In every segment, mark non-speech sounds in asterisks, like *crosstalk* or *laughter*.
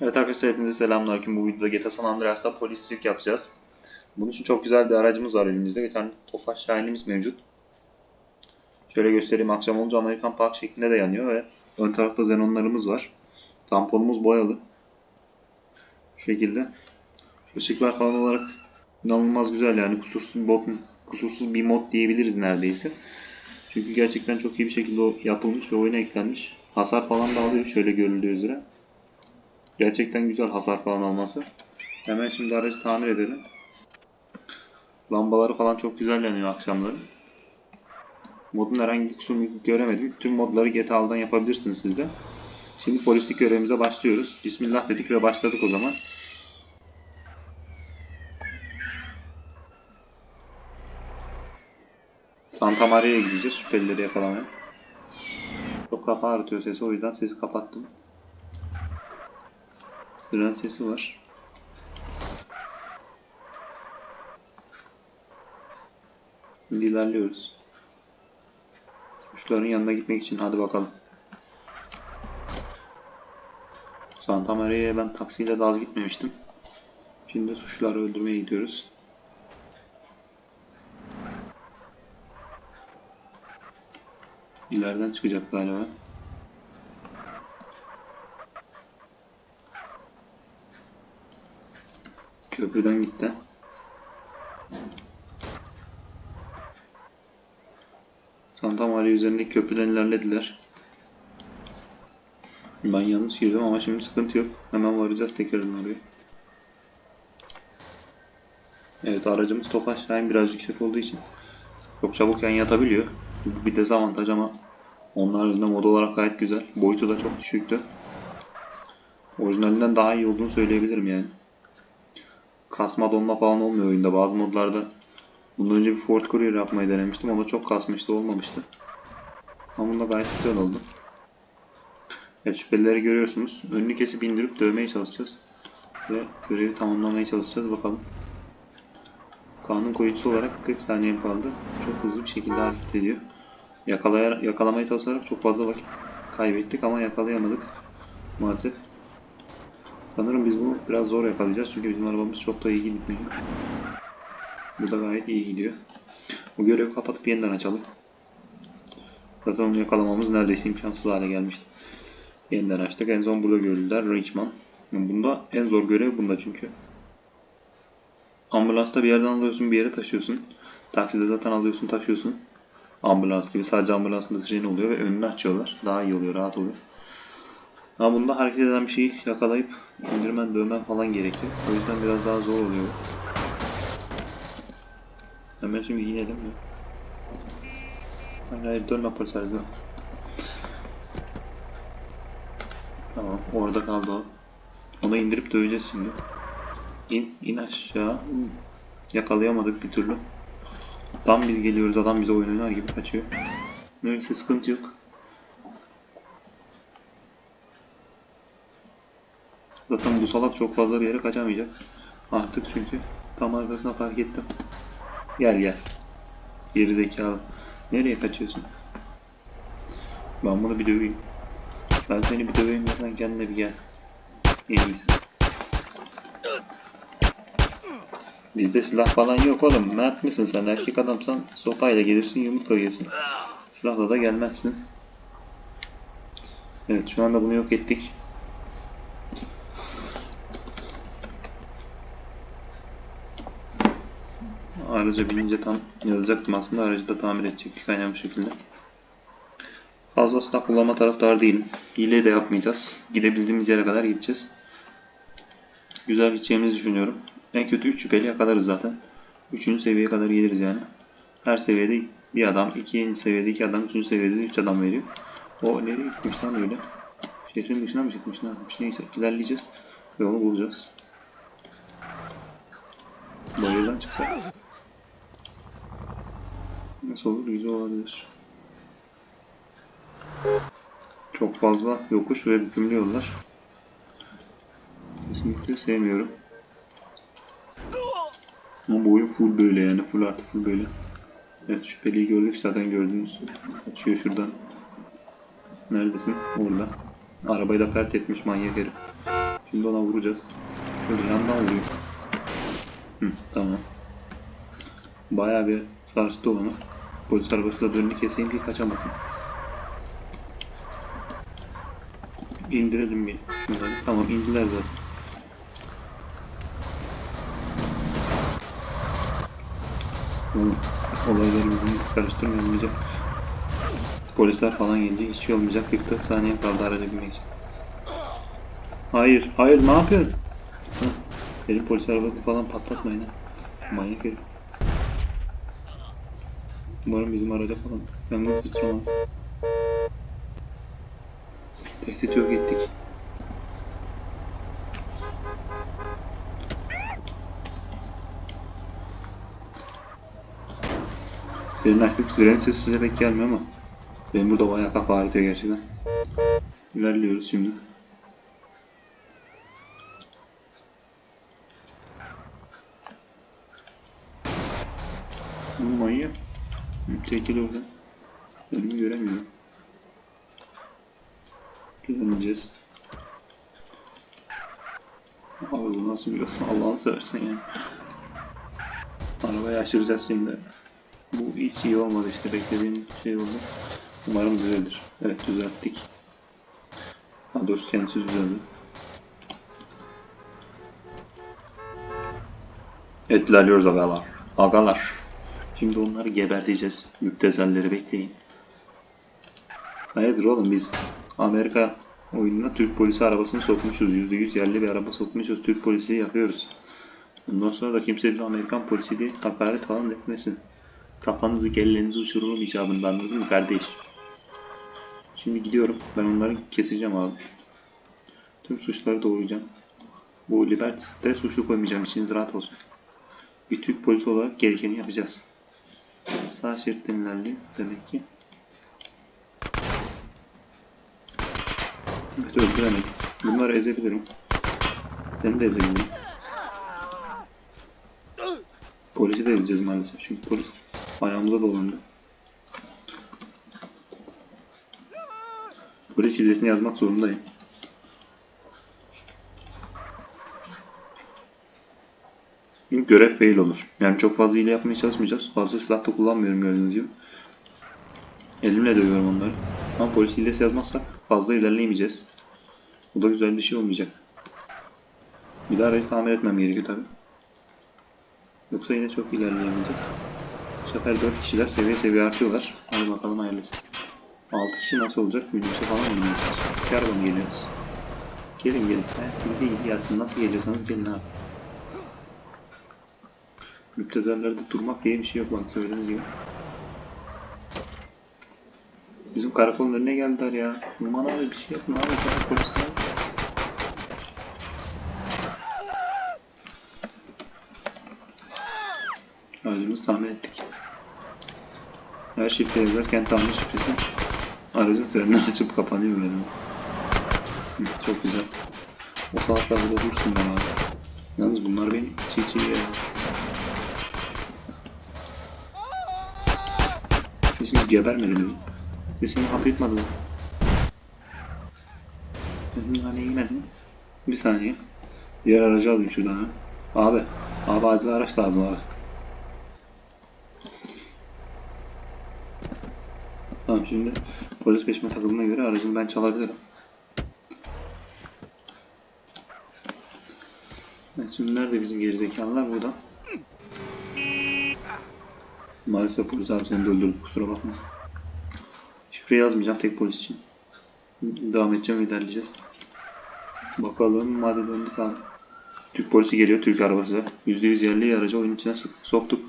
Evet arkadaşlar hepinize selamünaleyküm. Bu videoda GTA San Andreas'ta polislik yapacağız. Bunun için çok güzel bir aracımız var elimizde. Bir tane Tofaş Şahin'imiz mevcut. Şöyle göstereyim. Akşam olunca Amerikan Park şeklinde de yanıyor ve ön tarafta xenonlarımız var. Tamponumuz boyalı. Şu şekilde. Işıklar falan olarak inanılmaz güzel yani kusursuz mod, kusursuz bir mod diyebiliriz neredeyse. Çünkü gerçekten çok iyi bir şekilde yapılmış ve oyuna eklenmiş. Hasar falan da alıyor şöyle görüldüğü üzere. Gerçekten güzel hasar falan alması. Hemen şimdi aracı tamir edelim. Lambaları falan çok güzel yanıyor akşamları. Modun herhangi bir kusurunu göremedim. Tüm modları GTA'dan yapabilirsiniz siz de. Şimdi polislik görevimize başlıyoruz. Bismillah dedik ve başladık o zaman. Santa Maria'ya gideceğiz şüphelileri yakalamaya. Çok kafa ağrıtıyor sesi o yüzden sesi kapattım. Siren sesi var. Şimdi ilerliyoruz. Kuşların yanına gitmek için hadi bakalım. Santa Maria'ya ben taksiyle daha az gitmemiştim. Şimdi suçları öldürmeye gidiyoruz. İleriden çıkacak galiba. Köprüden gitti. Santa Maria üzerindeki köprüden ilerlediler. Ben yanlış girdim ama şimdi sıkıntı yok. Hemen varacağız tekrardan oraya. Evet aracımız Tofaş Şahin biraz yüksek olduğu için çok çabuk yan yatabiliyor. Bu bir dezavantaj ama onlar yüzünden mod olarak gayet güzel. Boyutu da çok düşüktü. Orijinalinden daha iyi olduğunu söyleyebilirim yani kasma donma falan olmuyor oyunda. Bazı modlarda bundan önce bir Ford Courier yapmayı denemiştim. Da çok kasmıştı, olmamıştı. Ama bunda gayet güzel oldu. Evet şüphelileri görüyorsunuz. Önünü kesip indirip dövmeye çalışacağız. Ve görevi tamamlamaya çalışacağız bakalım. Kanun koyucusu olarak 40 saniye kaldı. Çok hızlı bir şekilde hareket ediyor. Yakalaya, yakalamaya çalışarak çok fazla vakit kaybettik ama yakalayamadık. Maalesef. Sanırım biz bunu biraz zor yakalayacağız çünkü bizim arabamız çok da iyi gitmiyor. Bu da gayet iyi gidiyor. Bu görevi kapatıp yeniden açalım. Zaten onu yakalamamız neredeyse imkansız hale gelmişti. Yeniden açtık. En son burada görüldüler. Richmond. Bunda en zor görev bunda çünkü. Ambulansta bir yerden alıyorsun bir yere taşıyorsun. Takside zaten alıyorsun taşıyorsun. Ambulans gibi sadece ambulansın da oluyor ve önünü açıyorlar. Daha iyi oluyor, rahat oluyor. Ama bunda hareket eden bir şeyi yakalayıp indirmen, dövmen falan gerekiyor. O yüzden biraz daha zor oluyor. Hemen şimdi inelim mi? Hayır hayır dönme polis aracı. Tamam orada kaldı o. Onu indirip döveceğiz şimdi. İn, in aşağı. Yakalayamadık bir türlü. Tam biz geliyoruz adam bize oyun oynar gibi kaçıyor. Neyse sıkıntı yok. Zaten bu salak çok fazla bir yere kaçamayacak. Artık çünkü tam arkasına fark ettim. Gel gel. Geri zekalı. Nereye kaçıyorsun? Ben bunu bir döveyim. Ben seni bir döveyim ya sen kendine bir gel. En iyisi. Bizde silah falan yok oğlum. Mert misin sen? Erkek adamsan sopayla gelirsin yumrukla gelirsin. Silahla da gelmezsin. Evet şu anda bunu yok ettik. Araca binince tam yazacaktım aslında. Aracı da tamir edecektik aynen bu şekilde. Fazla silah kullanma taraftarı değilim. Hile de yapmayacağız. Gidebildiğimiz yere kadar gideceğiz. Güzel gideceğimizi düşünüyorum. En kötü 3 şüpheli yakalarız zaten. 3. seviyeye kadar geliriz yani. Her seviyede bir adam, 2. seviyede 2 adam, 3. seviyede 3 adam veriyor. O nereye gitmiş lan öyle? Şehrin dışına mı çıkmış ne yapmış? Neyse ilerleyeceğiz. Ve onu bulacağız. Bayırdan çıksak. Nasıl olur? Güzel olabilir. Çok fazla yokuş ve bükümlü yollar. Kesinlikle sevmiyorum. Ama bu oyun full böyle yani. Full artı full böyle. Evet şüpheliyi gördük zaten gördünüz. Kaçıyor şuradan. Neredesin? Orada. Arabayı da pert etmiş manyak herif. Şimdi ona vuracağız. Böyle yandan vuruyor. Hı, tamam. Bayağı bir sarstı onu. Polis arabasıyla dönünü keseyim ki kaçamasın. İndirelim bir şunları. Tamam indiler zaten. Oğlum, Olayları bizim karıştırmayalım iyice. Polisler falan gelince hiç şey olmayacak. 44 saniye kaldı araca binmek için. Hayır, hayır ne yapıyorsun? Benim polis arabasını falan patlatmayın ha. Manyak herif. Umarım bizim araca falan yangın sıçramaz. Tehdit yok ettik. Senin açtık sirenin sesi size pek gelmiyor ama benim burada bayağı kafa ağrıtıyor gerçekten. İlerliyoruz şimdi. Bu manyak. Çekil oradan. Önümü göremiyorum. Göremeyeceğiz. Abi bu nasıl bir? *laughs* Allah'ını seversen yani. Arabayı açtıracağız şimdi. Bu hiç iyi olmadı işte beklediğim şey oldu. Umarım düzelir. Evet düzelttik. Ha doğrusu kendisi düzeldi. Evet ilerliyoruz agalar. Agalar. Şimdi onları geberteceğiz. Müptezelleri bekleyin. Hayırdır oğlum biz Amerika oyununa Türk polisi arabasını sokmuşuz. %100 yerli bir araba sokmuşuz. Türk polisi yapıyoruz. Bundan sonra da kimse bir Amerikan polisi diye hakaret falan etmesin. Kafanızı kellenizi uçururum icabında anladın mı kardeş? Şimdi gidiyorum. Ben onları keseceğim abi. Tüm suçları doğrayacağım. Bu Liberty'de suçlu koymayacağım. İçiniz rahat olsun. Bir Türk polisi olarak gerekeni yapacağız. Sağ şeritten ilerliyor demek ki. Evet öldüremedik. Bunları ezebilirim. Seni de ezebilirim. Polisi de ezeceğiz maalesef çünkü polis ayağımıza dolandı. Polis hilesini yazmak zorundayım. Görev fail olur. Yani çok fazla hile yapmaya çalışmayacağız. Fazla silah da kullanmıyorum gördüğünüz gibi. Elimle dövüyorum onları. Ama polis hilesi yazmazsak fazla ilerleyemeyeceğiz. Bu da güzel bir şey olmayacak. Bir daha aracı tamir etmem gerekiyor tabi. Yoksa yine çok ilerleyemeyeceğiz. Bu sefer 4 kişiler seviye seviye artıyorlar. Hadi bakalım hayırlısı. 6 kişi nasıl olacak? Minibüse falan? Yardım mı geliyoruz? Gelin gelin. He, ilgi ilgi gelsin. Nasıl geliyorsanız gelin abi. Müptezellerde durmak diye bir şey yok bak gördüğünüz gibi. Bizim karakolun önüne geldiler ya. Numan abi bir şey yapma abi. Sana polis abi. Aracımızı tamir ettik. Her şifre yazarken tamir şifresi aracın üzerinden açıp kapanıyor yani. Hı, Çok güzel. O salaklar burada dursun ben abi. Yalnız bunlar benim çiğ çiğ ya. Siz gebermediniz mi? Sesini hap etmediler. Hani yemedim. Bir saniye. Diğer aracı alayım şuradan. Abi. Abi acil araç lazım abi. Tamam şimdi polis peşime takıldığına göre aracını ben çalabilirim. Evet şimdi nerede bizim gerizekalılar burada. Maalesef polis abi seni de öldürdü kusura bakma. Şifre yazmayacağım tek polis için. Devam edeceğim ve ilerleyeceğiz. Bakalım hadi döndük abi. Türk polisi geliyor Türk arabası. %100 yerli aracı oyun içine sok- soktuk.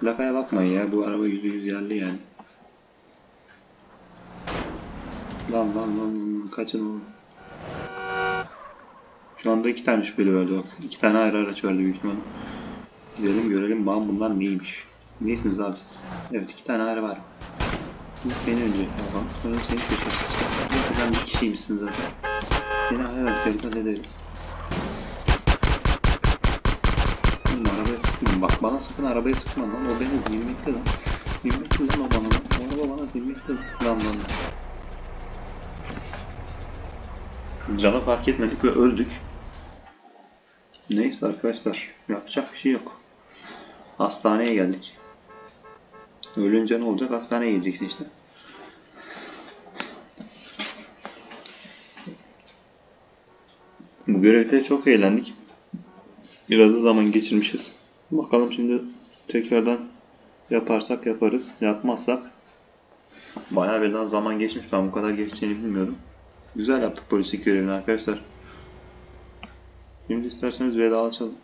Plakaya bakmayın ya bu araba %100 yerli yani. Lan lan lan lan kaçın oğlum. Şu anda iki tane şüpheli verdi bak. İki tane ayrı araç verdi büyük ihtimalle. Gidelim görelim bakalım bunlar neymiş. Neysiniz abi siz? Evet iki tane ayrı var. Şimdi seni önce yapalım. Sonra seni köşe sıkıştıralım. Sen bir kişiymişsin zaten. Seni ayrı verdiklerinde hallederiz. Oğlum arabaya sıkma. Bak bana sakın arabaya sıkma lan. O beni zilmekte lan. Zilmekte lan o bana lan. O araba bana zilmekte. Lan lan lan. Canı fark etmedik ve öldük. Neyse arkadaşlar yapacak bir şey yok. Hastaneye geldik. Ölünce ne olacak? Hastaneye geleceksin işte. Bu görevde çok eğlendik. Biraz da zaman geçirmişiz. Bakalım şimdi tekrardan yaparsak yaparız. Yapmazsak bayağı birden zaman geçmiş. Ben bu kadar geçeceğini bilmiyordum. Güzel yaptık polislik görevini arkadaşlar. Şimdi isterseniz vedalaşalım.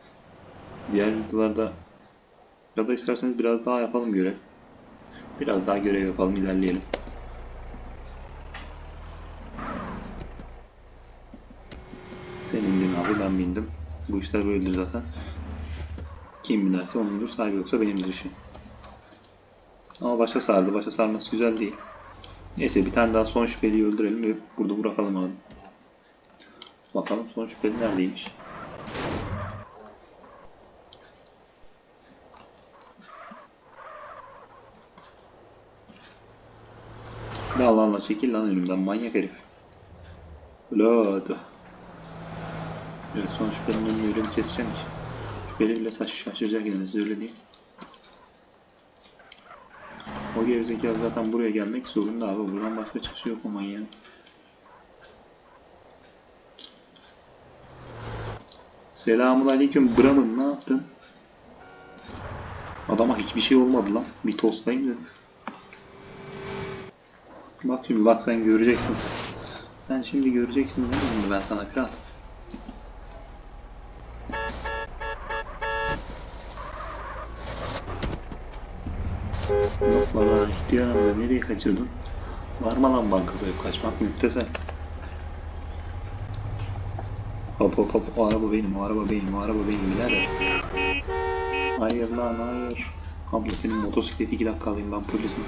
Diğer videolarda ya da isterseniz biraz daha yapalım görev. Biraz daha görev yapalım ilerleyelim. Sen indin abi ben bindim. Bu işler böyledir zaten. Kim binerse onundur sahibi yoksa benimdir işi. Ama başa sardı. Başa sarması güzel değil. Neyse bir tane daha son şüpheliyi öldürelim ve burada bırakalım abi. Bakalım son şüpheli neredeymiş. Ne Allah Allah çekil lan önümden manyak herif. Vlad. Evet son şüphelinin önünü öyle keseceğim ki. Şüpheli bile saç şaşıracak yani size öyle diyeyim. O gerizekalı zaten buraya gelmek zorunda abi. Buradan başka çıkışı yok o manyağın. Selamun aleyküm Bram'ın ne yaptın? Adama hiçbir şey olmadı lan. Bir tostlayayım dedim. Bak şimdi bak sen göreceksin. Sen şimdi göreceksin değil mi ben sana kral? Yok valla ihtiyar amca nereye kaçırdın? Varma lan bankası kaçmak müptesel. Hop hop hop o araba benim o araba benim o araba benim birader. Hayır lan hayır. Abla senin motosikleti iki dakika alayım ben polisim.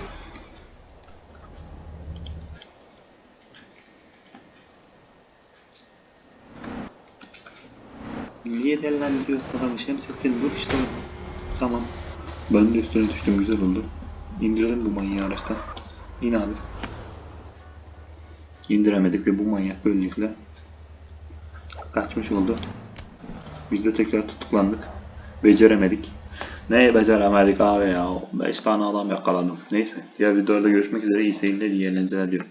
Niye dellendiriyorsun adamı Şemsettin dur işte. Tamam. Ben de üstüne düştüm güzel oldu. İndirelim bu manyağı araçtan. İn abi. İndiremedik ve bu manyak böylelikle kaçmış oldu. Biz de tekrar tutuklandık. Beceremedik. Neyi beceremedik abi ya? 5 tane adam yakaladım. Neyse. Diğer videolarda görüşmek üzere. İyi seyirler, iyi eğlenceler diyorum.